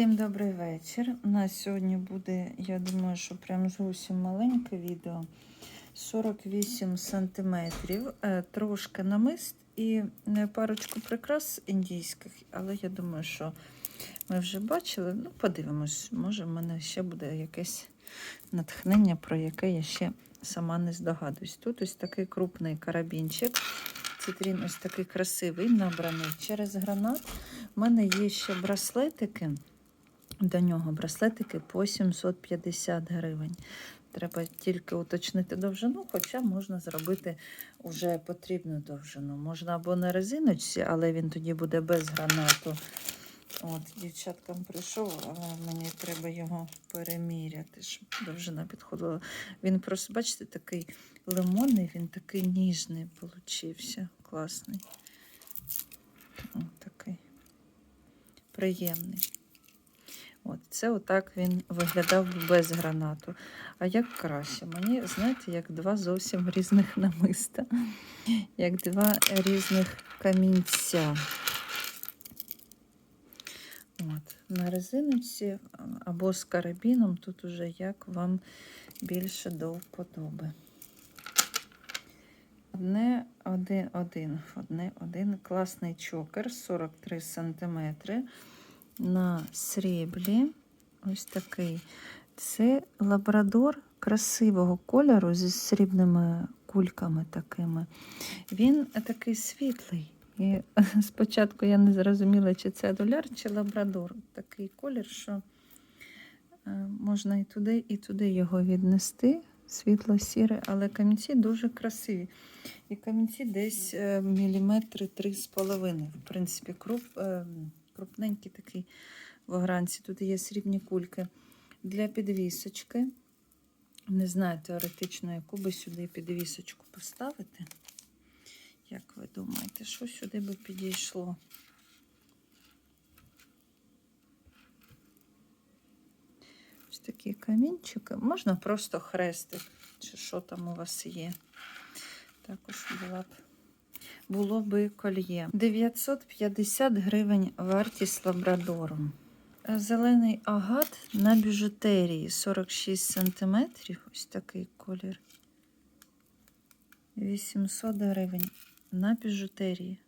Всім добрий вечір. У нас сьогодні буде, я думаю, що прям зовсім маленьке відео. 48 сантиметрів, е, трошки намист і е, парочку прикрас індійських, але я думаю, що ми вже бачили. Ну, подивимось, може, в мене ще буде якесь натхнення, про яке я ще сама не здогадуюсь. Тут ось такий крупний карабінчик. Цитрін ось такий красивий, набраний через гранат. У мене є ще браслетики. До нього браслетики по 750 гривень. Треба тільки уточнити довжину, хоча можна зробити вже потрібну довжину. Можна або на резиночці, але він тоді буде без гранату. От, Дівчаткам прийшов, але мені треба його переміряти, щоб довжина підходила. Він просто, бачите, такий лимонний, він такий ніжний получився. Класний. О, такий приємний. Це отак він виглядав без гранату. А як краще? Мені, знаєте, як два зовсім різних намиста, як два різних камінця. От, На резиночці або з карабіном, тут уже як вам більше до вподоби. Одне, один, один, одне, один класний чокер 43 см на сріблі. Ось такий. Це лабрадор красивого кольору зі срібними кульками такими. Він такий світлий. І спочатку я не зрозуміла, чи це доляр, чи лабрадор. Такий колір, що е, можна і туди, і туди його віднести. Світло-сіре, але камінці дуже красиві. І камінці десь е, міліметри три з половиною. В принципі, круп, е, крупненький такий в огранці. Тут є срібні кульки для підвісочки. Не знаю, теоретично, яку би сюди підвісочку поставити. Як ви думаєте, що сюди би підійшло? Ось такі камінчики. Можна просто хрестик, чи що там у вас є. Також була б, було би кольє. 950 гривень вартість лабрадору. Зелений агат на біжутерії 46 см. Ось такий колір. 800 гривень на біжутерії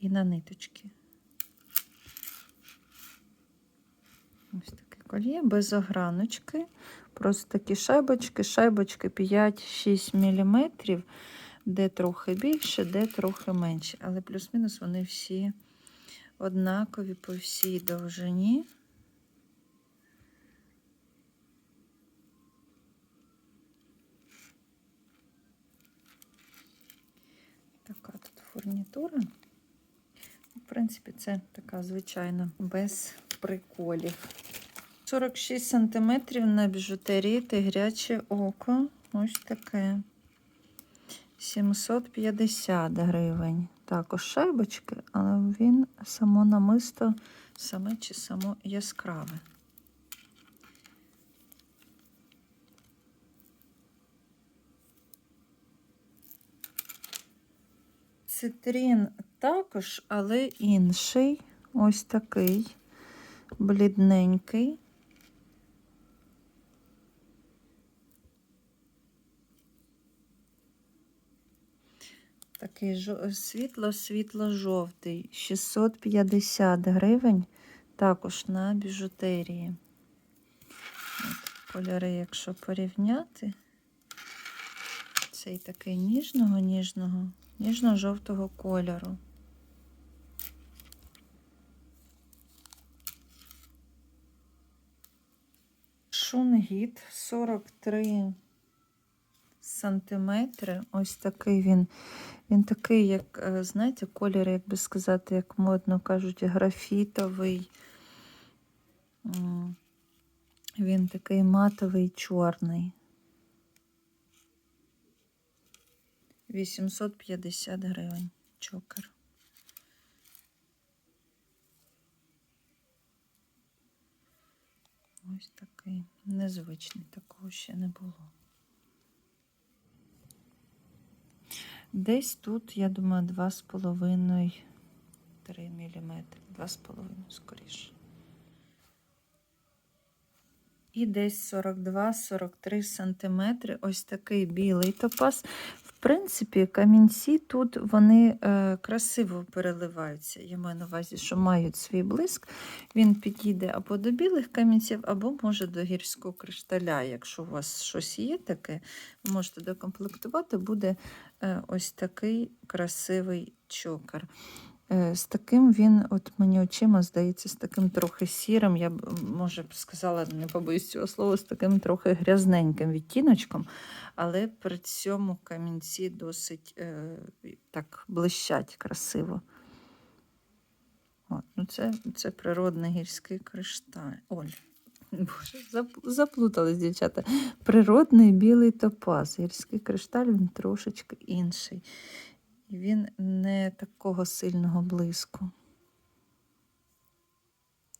і на ниточки. Ось таке кольє без ограночки. Просто такі шайбочки, шайбочки 5-6 мм, де трохи більше, де трохи менше. Але плюс-мінус вони всі однакові по всій довжині. Така тут фурнітура. В принципі, це така звичайна, без приколів. 46 см на біжутерії тигряче око. Ось таке. 750 гривень. Також шайбочки, але він само намисто, саме чи само яскраве. Цитрін також, але інший. Ось такий блідненький. Такий світло-світло-жовтий, 650 гривень, також на біжутерії. От, кольори, якщо порівняти, цей такий ніжного, ніжного, ніжно-жовтого кольору. Шунгіт 43 сантиметри. Ось такий він. Він такий, як, е, знаєте, колір, як би сказати, як модно кажуть, графітовий. Він такий матовий, чорний. 850 гривень чокер. Ось такий незвичний, такого ще не було. Десь тут, я думаю, 2,5-3 мм, 2,5 скоріше. І десь 42-43 см. Ось такий білий топаз. Принципі, камінці тут вони е, красиво переливаються. Я маю на увазі, що мають свій блиск. Він підійде або до білих камінців, або може до гірського кришталя. Якщо у вас щось є таке, можете докомплектувати, буде е, ось такий красивий чокер. Е, З таким він, от мені очима здається, з таким трохи сірим, я б може б сказала, не побоюсь цього слова, з таким трохи грязненьким відтіночком, але при цьому камінці досить е, так блищать красиво. От, ну це, це природний гірський кришталь. Оль, боже, заплутались, дівчата. Природний білий топаз. Гірський кришталь він трошечки інший. Він не такого сильного блиску.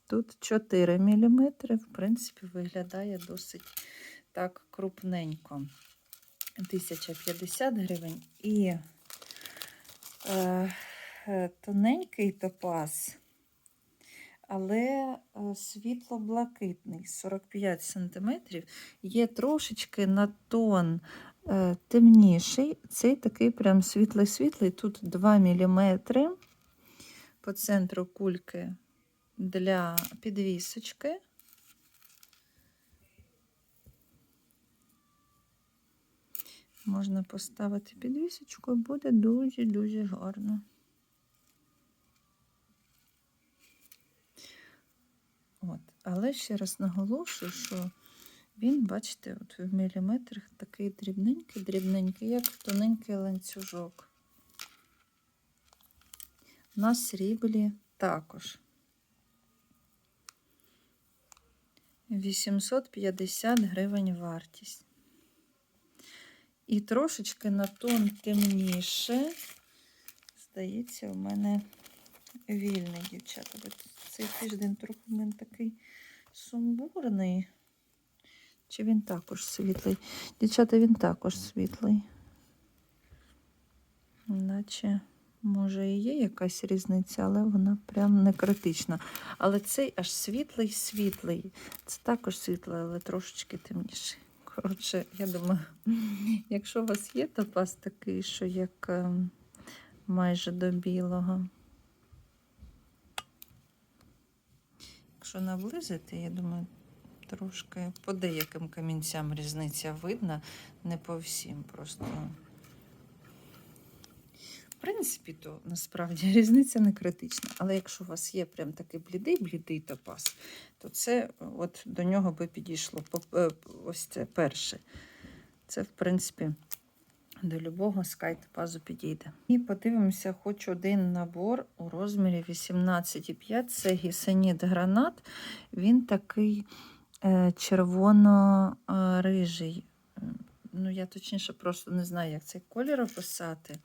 Тут 4 мм, в принципі, виглядає досить так крупненько. 1050 гривень і е, е, тоненький топаз, але е, світло-блакитний, 45 см, є трошечки на тон темніший. Цей такий прям світлий-світлий. Тут 2 мм по центру кульки для підвісочки. Можна поставити підвісочку, буде дуже-дуже гарно. От. Але ще раз наголошую, що він, бачите, от в міліметрах такий дрібненький, дрібненький, як тоненький ланцюжок. На сріблі також. 850 гривень вартість. І трошечки на тон темніше. Здається, у мене вільний, дівчата. Цей тиждень трохи в мене такий сумбурний. Чи він також світлий? Дівчата, він також світлий. Наче, може, і є якась різниця, але вона прям не критична. Але цей аж світлий, світлий. Це також світлий, але трошечки темніший. Коротше, я думаю, якщо у вас є топаз такий, що як ем, майже до білого. Якщо наблизити, я думаю, трошки по деяким камінцям різниця видна, не по всім. Просто. В принципі, то насправді різниця не критична. Але якщо у вас є прям такий блідий-блідий топаз, то це от до нього би підійшло. Е, Ось це перше. Це, в принципі, до любого скай топазу підійде. І подивимося, хоч один набор у розмірі 18,5. Це гісеніт гранат. Він такий червоно-рижий. Ну, я точніше просто не знаю, як цей колір описати,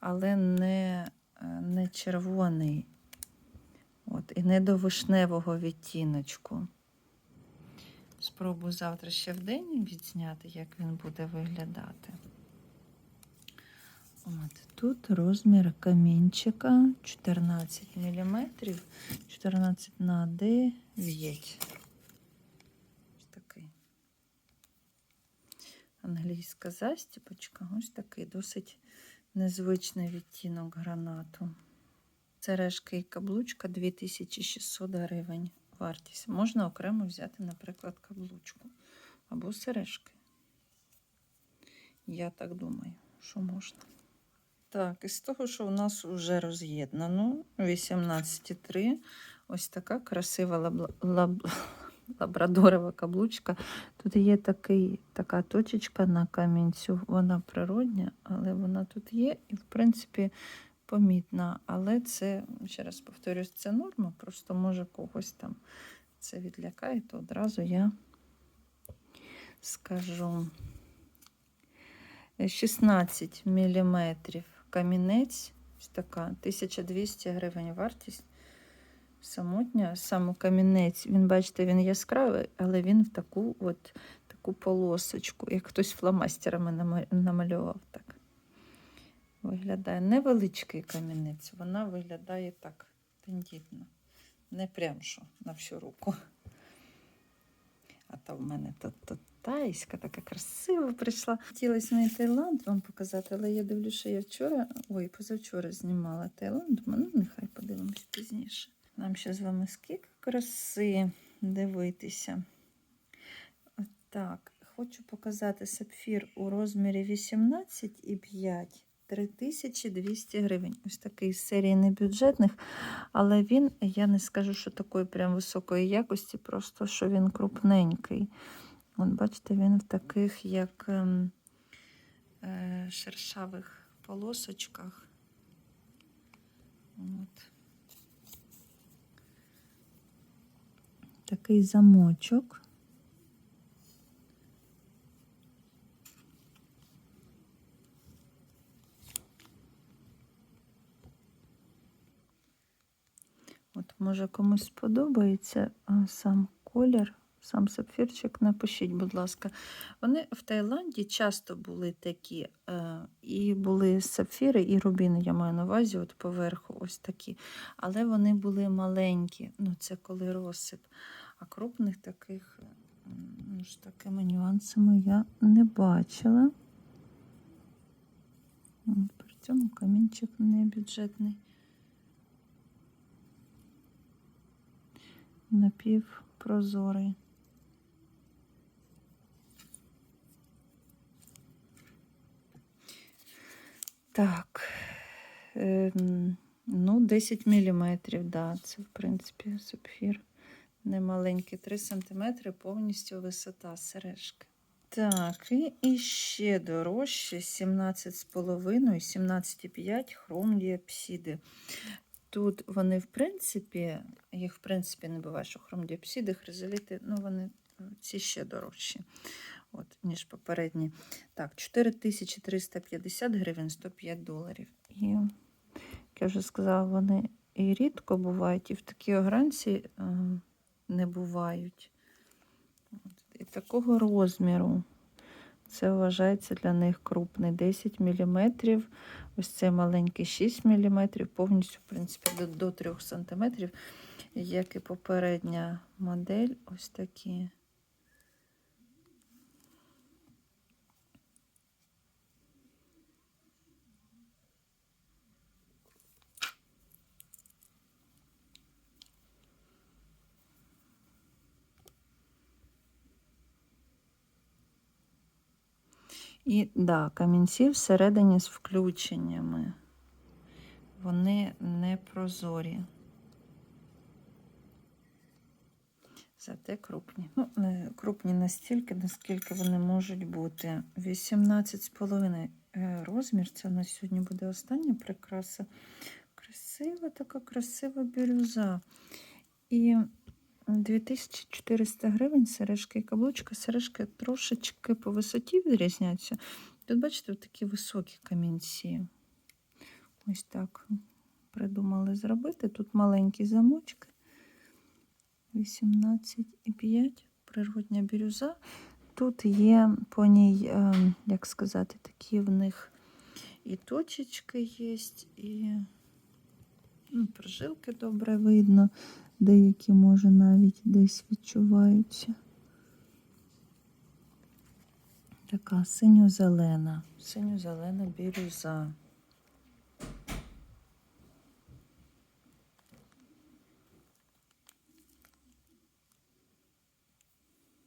але не, е, не червоний. От, і не до вишневого відтіночку. Спробую завтра ще в день відзняти, як він буде виглядати. От, тут розмір камінчика 14 мм, 14 на 9. Ось такий. Англійська застіпочка. Ось такий досить незвичний відтінок гранату. Сережки і каблучка 2600 гривень вартість. Можна окремо взяти, наприклад, каблучку або сережки. Я так думаю, що можна. Так, із того, що у нас вже роз'єднано 18,3. Ось така красива лаб... лаб... лабрадорова каблучка. Тут є такий, така точечка на камінцю. Вона природня, але вона тут є і, в принципі, помітна. Але це, ще раз повторюсь, це норма. Просто може когось там це відлякає, то одразу я скажу. 16 мм камінець, така, 1200 гривень вартість. Самотня, саме камінець, він, бачите, він яскравий, але він в таку от таку полосочку, як хтось фломастерами намалював так. Виглядає невеличкий камінець, вона виглядає так тендітно. Не прям що на всю руку. А то в мене тут, тайська така красива прийшла. Хотілося мені Таїланд вам показати, але я дивлюся, що я вчора, ой, позавчора знімала Таїланд. Ну, нехай подивимось пізніше. Нам ще з вами скільки краси дивитися. Так, хочу показати сапфір у розмірі 18,5. 3200 гривень. Ось такий з серії небюджетних, але він, я не скажу, що такої прям високої якості, просто що він крупненький. От бачите, він в таких, як ем, е, шершавих полосочках. От. Такий замочок. От, може, комусь сподобається сам колір, сам сапфірчик. Напишіть, будь ласка. Вони в Таїланді часто були такі, е, і були сапфіри, і рубіни, я маю на увазі, от поверху ось такі. Але вони були маленькі. Ну, це коли розсип. А крупних таких, ну, з такими нюансами я не бачила. При цьому камінчик не бюджетний. напівпрозорий. Так, ем, ну, 10 міліметрів, да, це, в принципі, сапфір. Немаленький, 3 см повністю висота сережки. Так, і, ще дорожче 17,5 і 17,5 хром діапсиди. Тут вони, в принципі, їх в принципі не буває, що хромдіопсиди, хризоліти, ну вони ці ще дорожчі, от, ніж попередні. Так, 4350 гривень 105 доларів. І, як я вже сказала, вони і рідко бувають, і в такій огранці е, не бувають. І такого розміру. Це вважається для них крупний 10 мм. Ось цей маленький 6 мм, повністю, в принципі, до, до 3 см, як і попередня модель, ось такі. І да, камінці всередині з включеннями. Вони не прозорі. Зате крупні. Ну, крупні настільки, наскільки вони можуть бути. 18,5 е, розмір. Це на сьогодні буде остання прикраса. Красива така красива бірюза. І 2400 гривень сережки і каблучка. Сережки трошечки по висоті відрізняються. Тут, бачите, такі високі камінці. Ось так придумали зробити. Тут маленькі замочки. 18,5 природня бірюза. Тут є по ній, ем, як сказати, такі в них і точечки є, і ну, прожилки добре видно. Деякі, може, навіть десь відчуваються. Така синьо-зелена, синьо-зелена бірюза.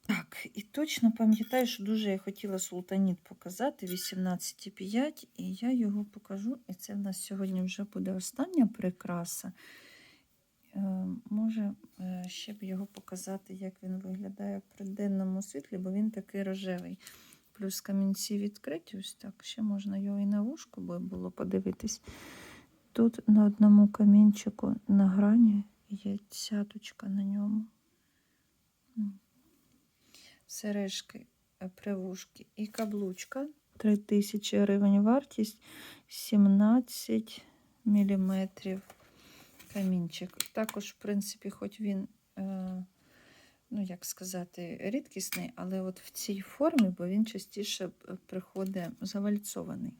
Так, і точно пам'ятаю, що дуже я хотіла султаніт показати 18,5, і я його покажу. І це в нас сьогодні вже буде остання прикраса. Е, Може, е, ще б його показати, як він виглядає при денному світлі, бо він такий рожевий. Плюс камінці відкриті, ось так. Ще можна його і на вушку було подивитись. Тут на одному камінчику на грані є цяточка на ньому. Сережки, е, привушки і каблучка. 3000 гривень вартість, 17 міліметрів камінчик. Також, в принципі, хоч він, е, ну, як сказати, рідкісний, але от в цій формі, бо він частіше е, приходить завальцований.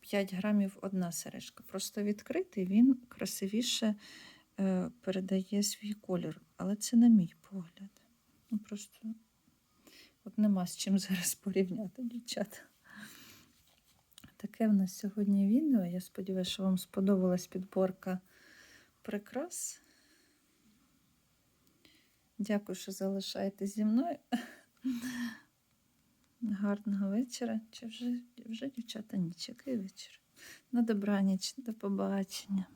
5 грамів одна сережка. Просто відкритий, він красивіше е, передає свій колір. Але це на мій погляд. Ну просто от нема з чим зараз порівняти, дівчата. Таке в нас сьогодні відео. Я сподіваюся, що вам сподобалась підборка прикрас. Дякую, що залишаєтесь зі мною. Гарного вечора. Чи вже, вже дівчата ніч, який вечір? На добраніч, до побачення.